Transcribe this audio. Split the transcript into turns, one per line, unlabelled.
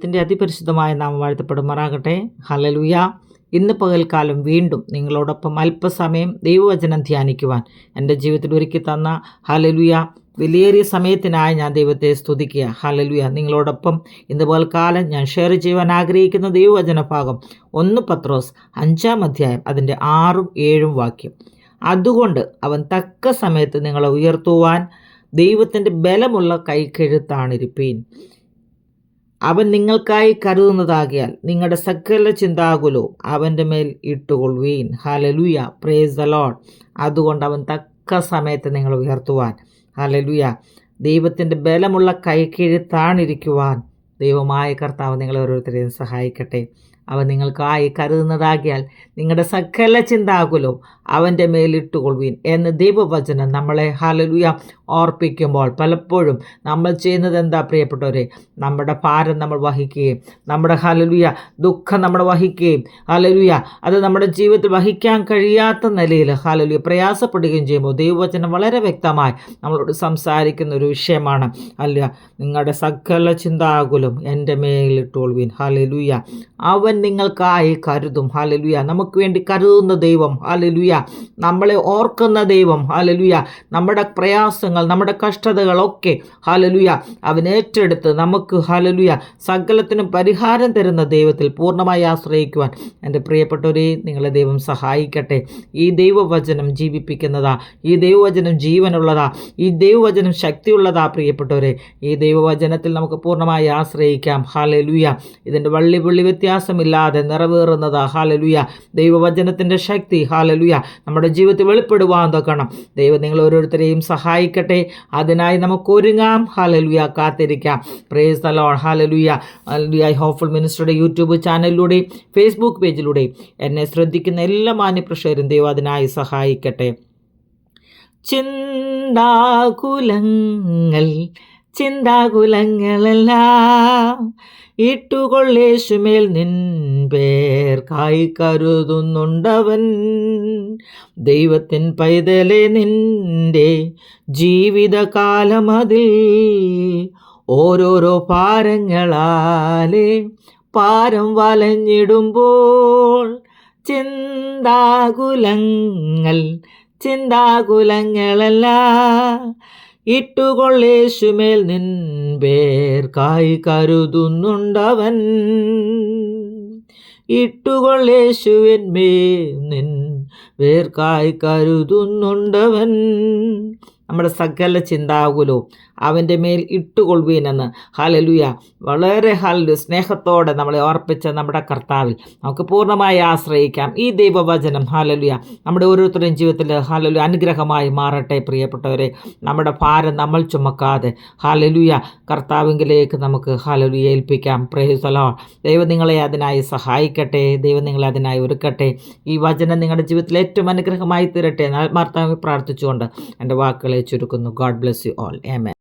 ത്തിന്റെ അതിപരിശുദ്ധമായ നാമം വാഴ്ത്തപ്പെടുമാറാകട്ടെ. ഹലലുയ ഇന്ന് പകൽക്കാലം വീണ്ടും നിങ്ങളോടൊപ്പം അല്പസമയം ദൈവവചനം ധ്യാനിക്കുവാൻ എന്റെ ജീവിതത്തിൽ ഒരുക്കി തന്ന ഹലലുയ വിലയേറിയ സമയത്തിനായി ഞാൻ ദൈവത്തെ സ്തുതിക്കുക. ഹലലുയ നിങ്ങളോടൊപ്പം ഇന്ന് പകൽക്കാലം ഞാൻ ഷെയർ ചെയ്യുവാൻ ആഗ്രഹിക്കുന്ന ദൈവവചന ഭാഗം ഒന്ന് പത്രോസ് അഞ്ചാം അധ്യായം അതിന്റെ ആറും ഏഴും വാക്യം. അതുകൊണ്ട് അവൻ തക്ക സമയത്ത് നിങ്ങളെ ഉയർത്തുവാൻ ദൈവത്തിന്റെ ബലമുള്ള കൈക്കെഴുത്താണിരിപ്പീൻ അവൻ നിങ്ങൾക്കായി കരുതുന്നതാകിയാൽ നിങ്ങളുടെ സകല ചിന്താകുലോ അവന്റെ മേൽ ഇട്ടുകൊള്ളുവീൻ. ഹലലുയ പ്രേസ് ദ ലോഡ് അതുകൊണ്ട് അവൻ തക്ക സമയത്ത് നിങ്ങൾ ഉയർത്തുവാൻ. ഹലലുയ ദൈവത്തിന്റെ ബലമുള്ള കൈക്കീഴ്ത്താണിരിക്കുവാൻ ദൈവമായ കർത്താവ് നിങ്ങളെ ഓരോരുത്തരെയും സഹായിക്കട്ടെ. അവൻ നിങ്ങൾക്കായി കരുതുന്നതാകിയാൽ നിങ്ങളുടെ സകല ചിന്താകുലവും അവന്റെ മേലിട്ടുകൊള്ളുവീൻ എന്ന് ദൈവവചനം നമ്മളെ ഹലലുയ ഓർപ്പിക്കുമ്പോൾ പലപ്പോഴും നമ്മൾ ചെയ്യുന്നത് എന്താ പ്രിയപ്പെട്ടവരെ? നമ്മുടെ ഭാരം നമ്മൾ വഹിക്കുകയും നമ്മുടെ ഹലലുയ ദുഃഖം നമ്മൾ വഹിക്കുകയും ഹലലുയ അത് നമ്മുടെ ജീവിതത്തിൽ വഹിക്കാൻ കഴിയാത്ത നിലയിൽ ഹലലുയ പ്രയാസപ്പെടുകയും ചെയ്യുമ്പോൾ ദൈവവചനം വളരെ വ്യക്തമായി നമ്മളോട് സംസാരിക്കുന്ന ഒരു വിഷയമാണ്. അല്ല നിങ്ങളുടെ സകല ചിന്താകുലം എന്റെ മേലിട്ടുകൊള്ളുവീൻ ഹലലുയ അവൻ നിങ്ങൾക്കായി കരുതും. ഹാലലുയ നമുക്ക് വേണ്ടി കരുതുന്ന ദൈവം. ഹാലലുയ നമ്മളെ ഓർക്കുന്ന ദൈവം. ഹാലലുയ നമ്മുടെ പ്രയാസങ്ങൾ നമ്മുടെ കഷ്ടതകളൊക്കെ ഹാലലുയ അവൻ ഏറ്റെടുത്ത് നമുക്ക് ഹാലലുയ സകലത്തിനും പരിഹാരം തരുന്ന ദൈവത്തിൽ പൂർണമായി ആശ്രയിക്കുവാൻ. എന്റെ പ്രിയപ്പെട്ടവരെ നിങ്ങളെ ദൈവം സഹായിക്കട്ടെ. ഈ ദൈവവചനം ജീവിപ്പിക്കുന്നതാ. ഈ ദൈവവചനം ജീവനുള്ളതാ. ഈ ദൈവവചനം ശക്തിയുള്ളതാ പ്രിയപ്പെട്ടവരെ. ഈ ദൈവവചനത്തിൽ നമുക്ക് പൂർണമായി ആശ്രയിക്കാം. ഹാലലുയ ഇതിന്റെ വള്ളി പുള്ളി വ്യത്യാസമില്ലാതെ നിറവേറുന്നത്. ഹാലലുയ ദൈവവചനത്തിന്റെ ശക്തി. ഹാലലുയ നമ്മുടെ ജീവിതത്തിൽ വെളിപ്പെടുവാൻ തൊക്കണം ദൈവം നിങ്ങൾ ഓരോരുത്തരെയും സഹായിക്കട്ടെ. അതിനായി നമുക്ക് ഒരുങ്ങാം. ഹാലലുയ കാത്തിരിക്കാം. Praise the Lord hallelujah hallelujah hopeful മിനിസ്റ്ററുടെ YouTube ചാനലിലൂടെയും ഫേസ്ബുക്ക് പേജിലൂടെയും എന്നെ ശ്രദ്ധിക്കുന്ന എല്ലാ മാന്യപ്രഷരും ദൈവം അതിനായി സഹായിക്കട്ടെ. ചിന്താകുലങ്ങൾ ചിന്താകുലങ്ങളെല്ലാം ഇട്ടുകൊള്ളേശുമേൽ നിൻ പേർക്കായി കരുതുന്നുണ്ടവൻ. ദൈവത്തിൻ പൈതലെ നിന്റെ ജീവിതകാലമതിൽ ഓരോരോ പാരങ്ങളാലെ പാരം വലഞ്ഞിടുമ്പോൾ ചിന്താകുലങ്ങൾ ചിന്താകുലങ്ങളല്ല ഇട്ടുകൊള്ളേശുമേൽ നിൻ പേർക്കായി കരുതുന്നുണ്ടവൻ. ഇട്ടുകൊള്ളേശുവന്മേൽ നിൻ വേർക്കായി കരുതുന്നുണ്ടവൻ. നമ്മുടെ സകല ചിന്താകുലവും അവന്റെ മേൽ ഇട്ടുകൊള്ളുവീനെന്ന്. ഹാലലുയ വളരെ ഹാലു സ്നേഹത്തോടെ നമ്മളെ ഓർപ്പിച്ച നമ്മുടെ കർത്താവിൽ നമുക്ക് പൂർണമായി ആശ്രയിക്കാം. ഈ ദൈവവചനം ഹാലലുയ നമ്മുടെ ഓരോരുത്തരുടെയും ജീവിതത്തിൽ ഹാലലു അനുഗ്രഹമായി മാറട്ടെ പ്രിയപ്പെട്ടവരെ. നമ്മുടെ ഭാരം നമ്മൾ ചുമക്കാതെ. ഹാലലുയ കർത്താവിങ്കിലേക്ക് നമുക്ക് ഹലലു ഏൽപ്പിക്കാം. പ്രേസലോ ദൈവം നിങ്ങളെ അതിനായി സഹായിക്കട്ടെ. ദൈവം നിങ്ങളെ അതിനായി ഒരുക്കട്ടെ. ഈ വചനം നിങ്ങളുടെ ജീവിതത്തിൽ ഏറ്റവും അനുഗ്രഹമായി തീരട്ടെ ആത്മാർത്ഥമായി പ്രാർത്ഥിച്ചുകൊണ്ട് എന്റെ വാക്കുകളെ ചുരുക്കുന്നു ഗോഡ് ബ്ലെസ് യു ഓൾ എമേ